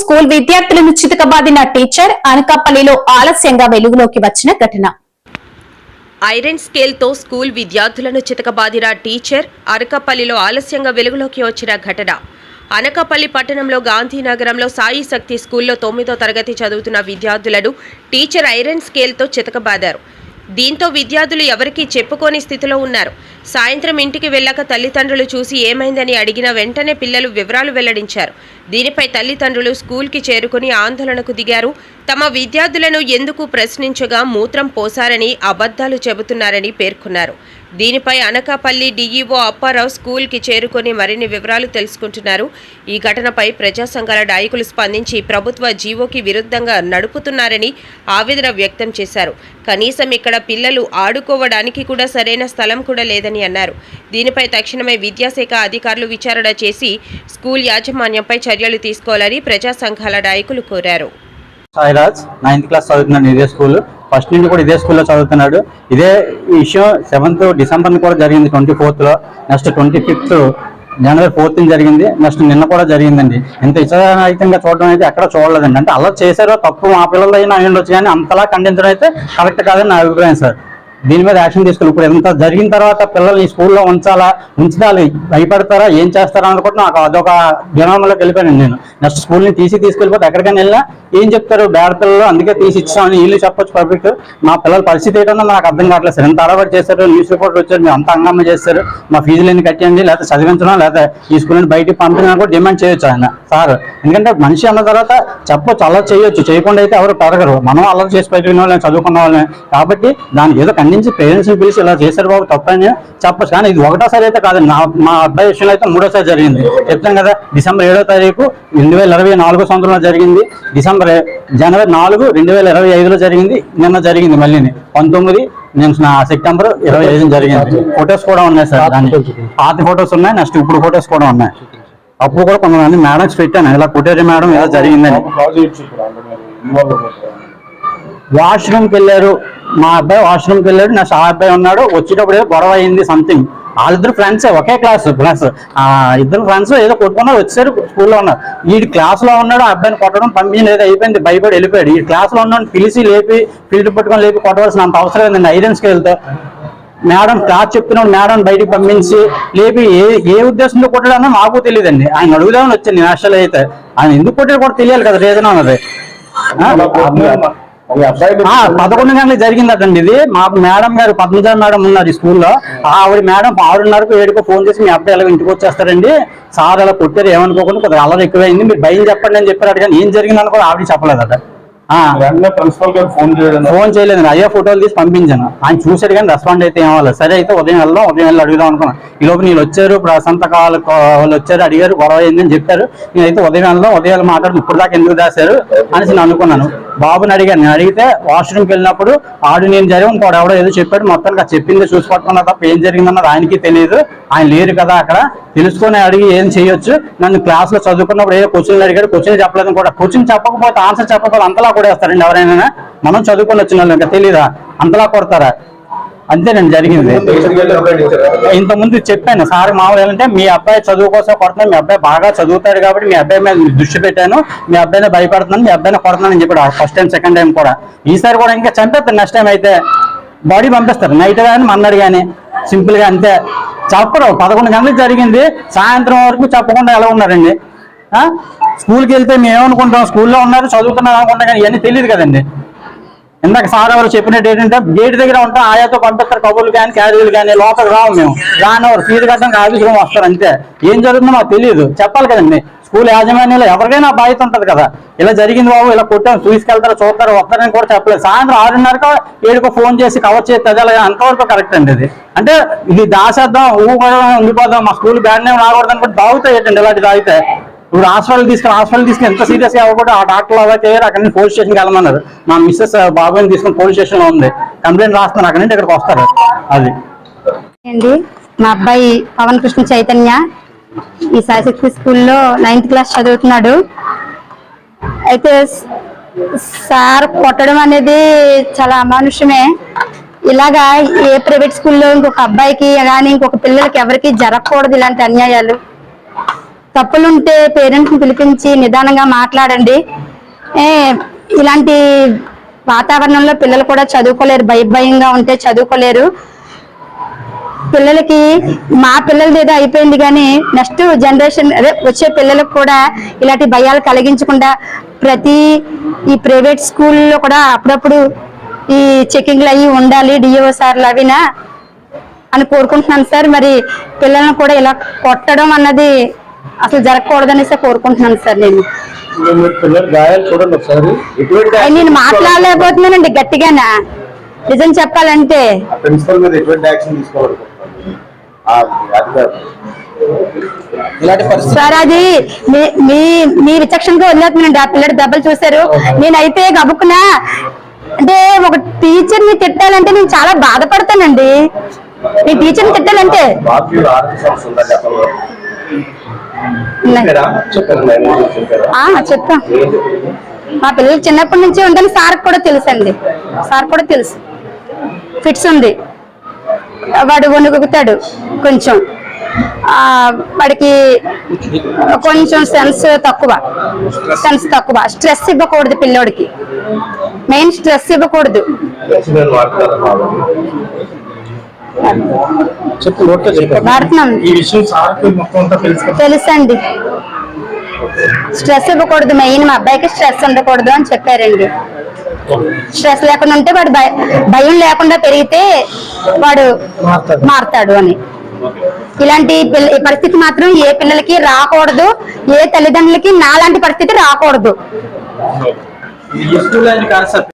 School విద్యార్థులను చితకబాదిన teacher అనకాపల్లిలో ఆలస్యంగా వెలుగులోకి వచ్చిన ఘటన. ఐరన్ స్కేల్తో స్కూల్ విద్యార్థులను చితకబాదిన టీచర్ అరకపల్లిలో ఆలస్యంగా వెలుగులోకి వచ్చిన ఘటన. అనకాపల్లి పట్టణంలో గాంధీనగరంలో సాయి శక్తి స్కూల్లో తొమ్మిదో తరగతి చదువుతున్న విద్యార్థులను టీచర్ ఐరన్ స్కేల్తో చితకబాదారు. దీంతో విద్యార్థులు ఎవరికీ చెప్పుకోని స్థితిలో ఉన్నారు. సాయంత్రం ఇంటికి వెళ్ళాక తల్లిదండ్రులు చూసి ఏమైందని అడిగిన వెంటనే పిల్లలు వివరాలు వెల్లడించారు. దీనిపై తల్లిదండ్రులు స్కూల్కి చేరుకుని ఆందోళనకు దిగారు. తమ విద్యార్థులను ఎందుకు ప్రశ్నించగా మూత్రం పోసారని అబద్ధాలు చెబుతున్నారని పేర్కొన్నారు. దీనిపై అనకాపల్లి డీఈఓ అప్పారావు స్కూల్కి చేరుకొని మరిన్ని వివరాలు తెలుసుకుంటున్నారు. ఈ ఘటనపై ప్రజా సంఘాల నాయకులు స్పందించి ప్రభుత్వ జీవోకి విరుద్ధంగా నడుపుతున్నారని ఆవేదన వ్యక్తం చేశారు. కనీసం ఇక్కడ పిల్లలు ఆడుకోవడానికి కూడా సరైన స్థలం కూడా లేదని అన్నారు. దీనిపై తక్షణమే విద్యాశాఖ అధికారులు విచారణ చేసి స్కూల్ యాజమాన్యంపై చర్యలు తీసుకోవాలని ప్రజా సంఘాల నాయకులు కోరారు. సాయిరాజ్ నైన్త్ క్లాస్ చదువుతున్నాడు ఇదే స్కూల్ ఫస్ట్ నుండి కూడా ఇదే స్కూల్లో చదువుతున్నాడు. ఇదే విషయం సెవెంత్ డిసెంబర్ కూడా జరిగింది ట్వంటీ ఫోర్త్లో నెక్స్ట్ ట్వంటీ ఫిఫ్త్ జనవరి ఫోర్త్ జరిగింది. నెక్స్ట్ నిన్న కూడా జరిగిందండి. ఇంత ఇచ్చరహితంగా చూడడం అయితే ఎక్కడ చూడలేదండి. అంటే అలా చేశారో తప్పు మా పిల్లలు అయినా అయి ఉండొచ్చు కానీ అంతలా ఖండించడం అయితే కరెక్ట్ కాదని నా అభిప్రాయం సార్ దీని మీద యాక్షన్ తీసుకుని ఇప్పుడు ఎంత జరిగిన తర్వాత పిల్లల్ని స్కూల్లో ఉంచాలా ఉంచాలి భయపడతారా ఏం చేస్తారా అనుకుంటే నాకు అదొక దినంలోకి వెళ్ళిపోయాను నేను. నెక్స్ట్ స్కూల్ని తీసి తీసుకెళ్ళిపోతే ఎక్కడికైనా వెళ్ళినా ఏం చెప్తారు బ్యాడ్ పిల్లలు? అందుకే తీసి ఇచ్చామని వీళ్ళు చెప్పొచ్చు పబ్లిక్ మా పిల్లల పరిస్థితి ఏంటన్నా నాకు అర్థం కావట్లేదు సార్. ఎంత అలవాటు చేశారు న్యూస్ రిపోర్ట్ వచ్చారు మేము అంత అంగమ్మ చేస్తారు మా ఫీజులు ఎన్ని కట్టేయండి లేకపోతే చదివించడం లేకపోతే ఈ స్కూల్ బయటికి పంపించడం కూడా డిమాండ్ చేయొచ్చు ఆయన సార్. ఎందుకంటే మనిషి అన్న తర్వాత చెప్పొచ్చు అలా చేయొచ్చు. చేయకుండా అయితే ఎవరు పెరగరు. మనం అలా చేసి పెట్టిన వాళ్ళని చదువుకున్న వాళ్ళని. కాబట్టి దానికి ఏదో ఖండించి పేరెంట్స్ని పిలిచి ఇలా చేశారు బాబు తప్పని చెప్పచ్చు కానీ ఇది ఒకటోసారి అయితే కాదు నా మా అబ్బాయి విషయంలో అయితే మూడోసారి జరిగింది చెప్తాం కదా డిసెంబర్ ఏడో తారీఖు రెండు వేల ఇరవై నాలుగో సంవత్సరంలో జరిగింది డిసెంబర్ జనవరి నాలుగు రెండు వేల ఇరవై ఐదులో జరిగింది నిన్న జరిగింది మళ్ళీ పంతొమ్మిది నేను నా సెప్టెంబర్ ఇరవై ఐదు జరిగింది ఫొటోస్ కూడా ఉన్నాయి సార్ దాన్ని పాత ఫొటోస్ ఉన్నాయి నెక్స్ట్ ఇప్పుడు ఫొటోస్ కూడా ఉన్నాయి అప్పుడు కూడా కొంతమంది మేడమ్స్ పెట్టాను ఇలా కుటేరి మేడం ఇలా జరిగిందని వాష్రూమ్కి వెళ్ళారు మా అబ్బాయి వాష్రూమ్కి వెళ్ళాడు నా షా అబ్బాయి ఉన్నాడు వచ్చేటప్పుడు ఏదో గొడవ అయింది సంథింగ్ వాళ్ళిద్దరు ఫ్రెండ్స్ ఒకే క్లాస్ ప్లస్ ఆ ఇద్దరు ఫ్రెండ్స్ ఏదో కొట్టుకున్నారు వచ్చారు స్కూల్లో ఉన్నారు. ఈ క్లాస్లో ఉన్నాడు అబ్బాయిని కొట్టడం పంపించిన ఏదో అయిపోయింది భయపడి వెళ్ళిపోయాడు. ఈ క్లాస్లో ఉన్నాడు పిలిచి లేపి ఫీల్డ్ పట్టుకొని లేపి కొట్టవలసిన అంత అవసరం ఏంటండి ఐరన్స్ వెళ్తే మేడం క్లాస్ చెప్తున్నాడు మేడం బయటికి పంపించి లేపి ఏ ఏ ఉద్దేశంలో కొట్టడానో మాకు తెలియదండి. ఆయన అడుగుదామని వచ్చాను నేను అయితే. ఆయన ఎందుకు కొట్టాడు కూడా తెలియాలి కదా రీజన్ అన్నది. పదకొండు గంటలకు జరిగిందటండి ఇది. మా మేడం గారు పద్మజ మేడం ఉన్నారు ఈ స్కూల్లో. ఆవిడ మేడం ఆరున్నరకు ఏడుకో ఫోన్ చేసి మీ అబ్బాయి ఎలా ఇంటికి వచ్చేస్తారండి. సార్ అలా కొట్టారు ఏమనుకోకుండా కొద్దిగా అల్లరి ఎక్కువైంది. మీరు భయం చెప్పండి అని చెప్పారు కానీ ఏం జరిగిందని కూడా ఆవిడ చెప్పలేదట. ప్రిన్సిపల్ గారు ఫోన్ చేయడం ఫోన్ చేయలేదు అయ్యో ఫోటోలు తీసి పంపించాను. ఆయన చూసాడు కానీ రెస్పాండ్ అయితే ఏమవ్వాలి సరే అయితే ఉదయం వెళ్దాం ఉదయం వెళ్ళి అడుగుదాం అనుకున్నాను. ఈ లోపు నేను వచ్చారు ప్రశాంత కావాలి వాళ్ళు వచ్చారు అడిగారు గొడవ అయిందని చెప్పారు. నేనైతే ఉదయం వెళ్దాం ఉదయం వెళ్ళి మాట్లాడి ఇప్పుడు దాకా ఎందుకు దాశారు అనేసి నేను అనుకున్నాను. బాబుని అడిగాను. నేను అడిగితే వాష్రూమ్కి వెళ్ళినప్పుడు ఆడు నేను జరిగి ఇంకోటి ఎవడో ఏదో చెప్పాడు. మొత్తానికి చెప్పింది చూసి పట్టుకున్నా తప్ప ఏం జరిగిందన్నది ఆయనకి తెలియదు ఆయన లేరు కదా అక్కడ. తెలుసుకొని అడిగి ఏం చేయొచ్చు. నన్ను క్లాస్లో చదువుకున్నప్పుడు ఏదో క్వశ్చన్ అడిగాడు. క్వశ్చన్ చెప్పలేదు కూడా. క్వశ్చన్ చెప్పకపోతే ఆన్సర్ చెప్పకపోతే అంతలా కూడా వేస్తారండి ఎవరైనా. మనం చదువుకొని వచ్చిన వాళ్ళు ఇంకా తెలియదా అంతలా కొడతారా? అంతేనండి జరిగింది. ఇంత ముందు చెప్పాను సార్ మామూలు ఏంటంటే మీ అబ్బాయి చదువు కోసం కొడుతున్నాను మీ అబ్బాయి బాగా చదువుతాడు కాబట్టి మీ అబ్బాయి మీద దృష్టి పెట్టాను మీ అబ్బాయిని భయపడుతున్నాను మీ అబ్బాయిని కొడుతున్నాను చెప్పాడు ఫస్ట్ టైం సెకండ్ టైం కూడా. ఈసారి కూడా ఇంకా చంపేస్తారు నెక్స్ట్ టైం అయితే బాడీ పంపిస్తారు. నైట్ కానీ మన్నాడు కానీ సింపుల్గా అంతే. చెప్పరు పదకొండు గంటలకు జరిగింది సాయంత్రం వరకు చెప్పకుండా ఎలా ఉన్నారండి? స్కూల్కి వెళ్తే మేము ఏమనుకుంటాం స్కూల్లో ఉన్నారు చదువుతున్నారు అనుకుంటాం కానీ ఇవన్నీ తెలియదు కదండి. ఇందాక సార్ ఎవరు చెప్పినట్టు ఏంటంటే గేట్ దగ్గర ఉంటాం ఆయాతో పంపిస్తారు కబుర్లు కానీ క్యారీలు కానీ లోపల రావు మేము. రానివారు ఫీజు కట్టడానికి ఆఫీస్ రూమ్ వస్తారు అంతే. ఏం జరుగుతుందో మాకు తెలియదు చెప్పాలి కదండి. స్కూల్ యాజమాన్యంలో ఎవరికైనా బాధ్యత ఉంటుంది కదా. ఇలా జరిగింది బాబు ఇలా కొట్టాం తీసుకెళ్తారు చూస్తారు వస్తారని కూడా చెప్పలేదు. సాయంత్రం ఆరున్నరకు ఏడుకో ఫోన్ చేసి కవర్ చేస్తుంది అలా అలాగే అంతవరకు కరెక్ట్ అండి ఇది. అంటే ఇది దాసేద్దాం ఊహ ఉండిపోదాం మా స్కూల్ బ్యాడ్ నేమ్ రాకూడదు అనుకుంటే తాగుతాయి ఏంటండి ఇలాంటి తాగితే? ఇప్పుడు హాస్పిటల్ తీసుకుని హాస్పిటల్ తీసుకుని ఎంత సీరియస్ అవ్వకుండా ఆ డాక్టర్లు అలా చేయరు అక్కడ నుంచి పోలీస్ స్టేషన్కి వెళ్ళమన్నారు. మా మిస్సెస్ బాబుని తీసుకుని పోలీస్ స్టేషన్లో ఉంది. కంప్లైంట్ రాస్తున్నారు అక్కడ నుంచి ఇక్కడికి వస్తారు. అది. అండి మా అబ్బాయి పవన్ కృష్ణ చైతన్య ఈ సాయశక్తి స్కూల్లో నైన్త్ క్లాస్ చదువుతున్నాడు. అయితే సార్ కొట్టడం అనేది చాలా అమానుష్యమే. ఇలాగా ఏ ప్రైవేట్ స్కూల్లో ఇంకొక అబ్బాయికి కానీ ఇంకొక పిల్లలకి ఎవరికి జరగకూడదు ఇలాంటి అన్యాయాలు. తప్పులుంటే పేరెంట్స్ని పిలిపించి నిదానంగా మాట్లాడండి. ఏ ఇలాంటి వాతావరణంలో పిల్లలు కూడా చదువుకోలేరు భయ భయంగా ఉంటే చదువుకోలేరు. పిల్లలకి మా పిల్లలది ఏదో అయిపోయింది కానీ నెక్స్ట్ జనరేషన్ అదే వచ్చే పిల్లలకు కూడా ఇలాంటి భయాలు కలిగించకుండా ప్రతి ఈ ప్రైవేట్ స్కూల్లో కూడా అప్పుడప్పుడు ఈ చెకింగ్లు అవి ఉండాలి డిఓ సార్లు అవినా అని కోరుకుంటున్నాను సార్. మరి పిల్లలను కూడా ఇలా కొట్టడం అన్నది అసలు జరగకూడదనేసి కోరుకుంటున్నాను సార్ నేను. నేను మాట్లాడలేకపోతున్నానండి గట్టిగానా? నిజం చెప్పాలంటే. సార్ అది మీ మీ మీ విచక్షణగా వదిలేస్తున్నాండి ఆ పిల్లడి దెబ్బలు చూశారు. నేనైతే గబుక్కునా. అంటే ఒక టీచర్ని తిట్టాలంటే నేను చాలా బాధపడతానండి. మీ టీచర్ తిట్టాలంటే? చెప్తా? మా పిల్లలు చిన్నప్పటి నుంచి ఉందని సార్ కూడా తెలుసండి. సార్ కూడా తెలుసు. ఫిట్స్ ఉంది. వాడు వణుకుతాడు కొంచెం. వాడికి కొంచెం సెన్స్ తక్కువ. సెన్స్ తక్కువ. స్ట్రెస్ ఇవ్వకూడదు పిల్లోడికి. మెయిన్ స్ట్రెస్ ఇవ్వకూడదు. తెలుసండి. స్ట్రెస్ ఇవ్వకూడదు మెయిన్ మా అబ్బాయికి స్ట్రెస్ ఉండకూడదు అని చెప్పారండి. స్ట్రెస్ లేకుండా ఉంటే వాడు భయ- లేకుండా పెరిగితే వాడు మారుతాడు. అని. ఇలాంటి పరిస్థితి మాత్రం ఏ పిల్లలకి రాకూడదు ఏ తల్లిదండ్రులకి నాలాంటి పరిస్థితి రాకూడదు.